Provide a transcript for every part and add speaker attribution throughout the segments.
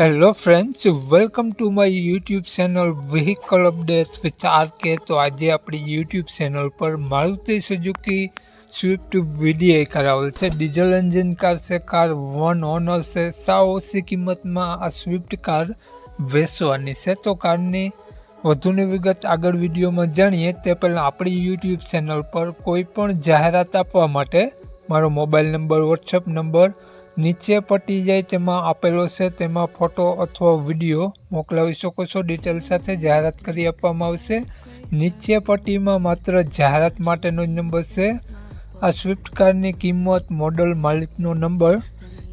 Speaker 1: Hello friends welcome to my YouTube channel vehicle update with R K તો આજે આપણી YouTube channel પર Maruti Suzuki Swift VDI કરાવેલ છે. ડીઝલ એન્જિન કાર છે કાર વન ઓનર છે. સાવ ઓછી કિંમતમાં આ સ્વિફ્ટ કાર વેચવાની છે. તો કારની વધુની વિગત આગળ વિડીયોમાં જાણીએ. તે પહેલાં આપણી યુટ્યુબ ચેનલ પર કોઈ પણ જાહેરાત આપવા માટે મારો મોબાઈલ નંબર વોટ્સઅપ નંબર નીચે પટી જાય તેમાં આપેલો છે, તેમાં ફોટો અથવા વીડિયો મોકલાવી શકો છો. ડિટેલ સાથે જાહેરાત કરી આપવામાં આવશે. નીચે પટ્ટીમાં માત્ર જાહેરાત માટેનો જ નંબર છે. આ સ્વિફ્ટ કારની કિંમત મોડલ માલિકનો નંબર.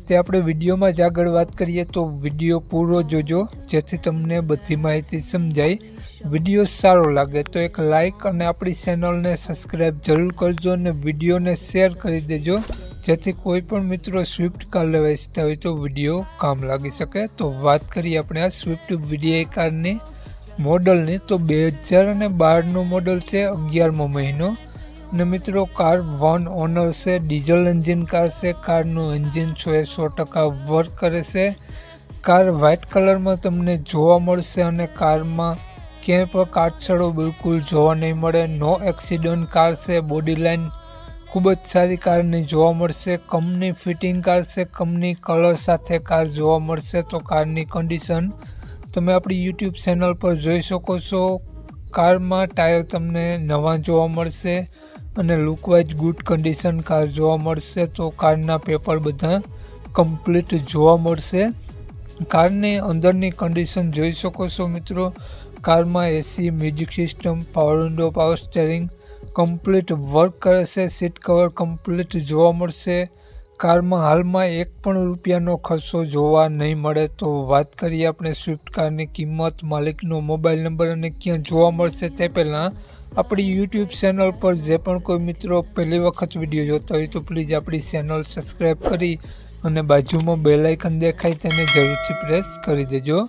Speaker 1: તે આપણે વિડીયોમાં જ આગળ વાત કરીએ તો વીડિયો પૂરો જોજો, જેથી તમને બધી માહિતી સમજાય. વીડિયો સારો લાગે તો એક લાઇક અને આપણી ચેનલને સબસ્ક્રાઈબ જરૂર કરજો અને વિડીયોને શેર કરી દેજો. જેથી કોઈ પણ મિત્રો સ્વિફ્ટ કાર લેવા ઈચ્છતા હોય તો વીડિયો કામ લાગી શકે. તો વાત કરીએ આપણે આ સ્વિફ્ટ વીડીઆઈ કારની મોડલની તો બે હજાર અને બારનું મોડલ છે અગિયારમો મહિનો. અને મિત્રો કાર વન ઓનર છે ડીઝલ એન્જિન કાર છે કારનું એન્જિન એ સો ટકા વર્ક કરે છે. કાર વ્હાઇટ કલરમાં તમને જોવા મળશે અને કારમાં ક્યાંય પણ કાટછડો બિલકુલ જોવા નહીં મળે. નો એક્સિડન્ટ કાર છે બોડી લાઇન ખૂબ જ સારી કારની જોવા મળશે. કંપની ફિટિંગ કાર છે, કંપની કલર સાથે કાર જોવા મળશે તો કારની કન્ડિશન તમે આપણી યુટ્યુબ ચેનલ પર જોઈ શકો છો. કારમાં ટાયર તમને નવા જોવા મળશે અને લુકવાઇઝ ગુડ કન્ડિશન કાર જોવા મળશે તો કારના પેપર બધા કમ્પ્લીટ જોવા મળશે. કારની અંદરની કન્ડિશન જોઈ શકો છો મિત્રો. કારમાં AC music system power window power steering complete work કરે છે સીટ કવર કમ્પ્લીટ જોવા મળશે. કારમાં હાલમાં એક પણ રૂપિયાનો ખર્ચો જોવા નહીં મળે તો વાત કરીએ આપણે સ્વિફ્ટ કારની કિંમત, માલિકનો મોબાઈલ નંબર અને ક્યાં જોવા મળશે તે પહેલાં આપણી યુટ્યુબ ચેનલ પર જે પણ કોઈ મિત્રો પહેલી વખત વીડિયો જોતા હોય તો પ્લીઝ આપણી ચેનલ સબસ્ક્રાઈબ કરી અને બાજુમાં બેલાઇકન દેખાય તેને જરૂરથી પ્રેસ કરી દેજો.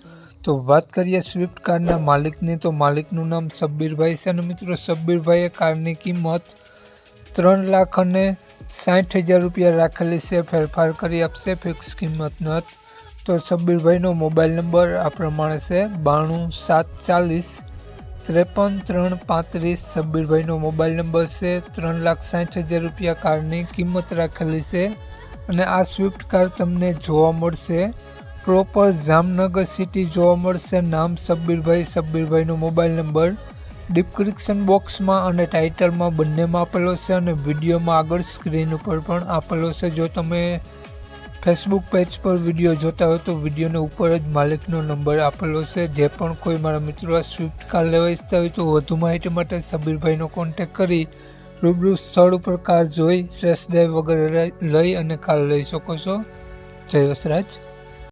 Speaker 1: તો વાત કરીએ સ્વિફ્ટ કારના માલિકની, તો માલિકનું નામ સબ્બીરભાઈ છે અને મિત્રો સબ્બીરભાઈએ કારની કિંમત ત્રણ લાખ અને સાઠ હજાર રૂપિયા રાખેલી છે. ફેરફાર કરી આપશે ફિક્સ કિંમત નથી તો સબ્બીરભાઈનો મોબાઈલ નંબર આ પ્રમાણે છે, બાણું સાત ચાલીસ ત્રેપન ત્રણ પાંત્રીસ. સબ્બીરભાઈનો મોબાઈલ નંબર છે, ત્રણ લાખ સાઠ હજાર રૂપિયા કારની કિંમત રાખેલી છે. અને આ સ્વિફ્ટ કાર તમને જોવા મળશે. પ્રોપર જામનગર સિટી જોવા મળશે. નામ સબ્બીરભાઈ, સબ્બીરભાઈનો મોબાઈલ નંબર ડિસ્ક્રિપ્શન બોક્સમાં અને ટાઇટલમાં બંનેમાં આપેલો છે અને વિડીયોમાં આગળ સ્ક્રીન ઉપર પણ આપેલો છે. જો તમે ફેસબુક પેજ પર વીડિયો જોતા હોય તો વિડીયોને ઉપર જ માલિકનો નંબર આપેલો છે. જે પણ કોઈ મારા મિત્રો આ સ્વિફ્ટ કાર લેવા ઈચ્છતા હોય તો વધુ માહિતી માટે સબીરભાઈનો કોન્ટેક કરી રૂબરૂ સ્થળ ઉપર કાર જોઈ ટેસ્ટ ડ્રાઈવ વગેરે લઈ અને કાર લઈ શકો છો. જય વસરાજ.